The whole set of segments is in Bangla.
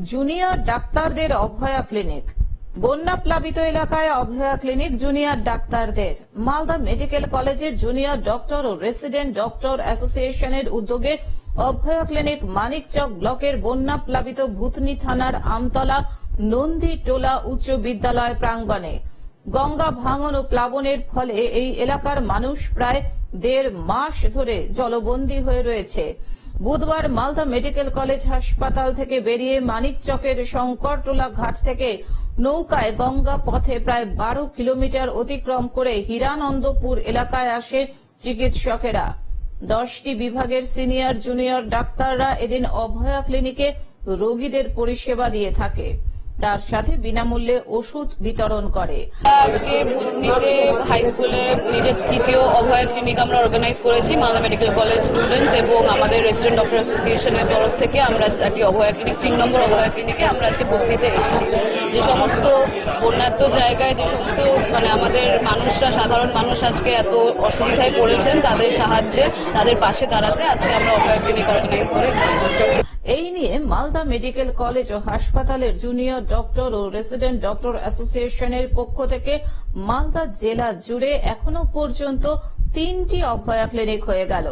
জুনিয়র ডাক্তারদের অভয়া ক্লিনিক। বন্যা প্লাবিত এলাকায় অভয়া ক্লিনিক জুনিয়র ডাক্তারদের। মালদা মেডিকেল কলেজের জুনিয়র ডক্টর ও রেসিডেন্ট ডক্টর অ্যাসোসিয়েশনের উদ্যোগে অভয়া ক্লিনিক মানিকচক ব্লকের বন্যা প্লাবিত ভূতনি থানার আমতলা নন্দী টোলা উচ্চ বিদ্যালয় প্রাঙ্গণে। গঙ্গা ভাঙন ও প্লাবনের ফলে এই এলাকার মানুষ প্রায় দেড় মাস ধরে জলবন্দী হয়ে রয়েছে। বুধবার মালদা মেডিকেল কলেজ হাসপাতাল থেকে বেরিয়ে মানিকচকের শঙ্করটোলা ঘাট থেকে নৌকায় গঙ্গা পথে প্রায় বারো কিলোমিটার অতিক্রম করে হিরানন্দপুর এলাকায় আসে চিকিৎসকেরা। দশটি বিভাগের সিনিয়র জুনিয়র ডাক্তাররা এদিন অভয়া ক্লিনিকে রোগীদের পরিষেবা দিয়ে থাকে। তার সাথে বিনামূল্যে ওষুধ বিতরণ করে আজকে বুধনিতে হাই স্কুলে নিজের তৃতীয় অভয় ক্লিনিক আমরা অর্গানাইজ করেছি মালদা মেডিকেল কলেজ স্টুডেন্টস এবং আমাদের রেসিডেন্ট ডক্টর অ্যাসোসিয়েশনের তরফ থেকে আমরা একটি অভয় ক্লিনিক তিন নম্বর অভয় ক্লিনিকে আমরা আজকে বুধনিতে এসেছি যে সমস্ত বন্যাত্ম জায়গায়, যে সমস্ত মানে আমাদের মানুষরা, সাধারণ মানুষ আজকে এত অসুবিধায় পড়েছেন, তাদের সাহায্যে, তাদের পাশে দাঁড়াতে আজকে আমরা অভয় ক্লিনিক অর্গানাইজ করে। এই নিয়ে মালদা মেডিকেল কলেজ ও হাসপাতালের জুনিয়র ডক্টর ও রেসিডেন্ট ডক্টর অ্যাসোসিয়েশনের পক্ষ থেকে মালদা জেলা জুড়ে এখনও পর্যন্ত তিনটি অভয়া ক্লিনিক হয়ে গেল।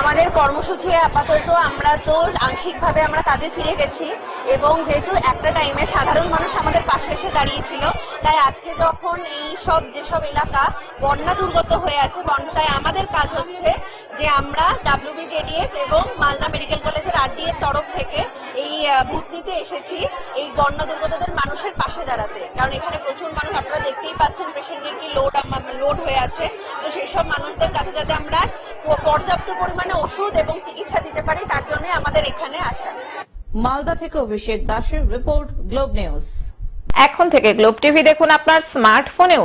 আমাদের কর্মসূচি আপাতত আমরা তো আংশিকভাবে আমরা কাজে ফিরে গেছি এবং যেহেতু একটা টাইমে সাধারণ মানুষ আমাদের পাশে এসে দাঁড়িয়েছিল, তাই আজকে যখন এই সব যেসব এলাকা বন্যা দুর্গত হয়ে আছে তাই আমাদের কাজ হচ্ছে যে আমরা ডাব্লিউবিজেডিএফ এবং মালদা মেডিকেল কলেজের আরডিএর তরফ থেকে এই আহ, ভূতনিতে এসেছি এই বন্যা দুর্গতদের মানুষের পাশে দাঁড়াতে। কারণ এখানে প্রচুর মানুষ আপনারা দেখতেই পাচ্ছেন পেশেন্টের কি লোড লোড হয়ে আছে। তো সেই সব মানুষদের কাছে যাতে আমরা পর্যাপ্ত পরিমাণে ওষুধ এবং চিকিৎসা দিতে পারি তার জন্য আমাদের এখানে আসা। মালদা থেকে অভিষেক দাসের রিপোর্ট গ্লোব নিউজ। এখন থেকে গ্লোব টিভি দেখুন আপনার স্মার্টফোনেও।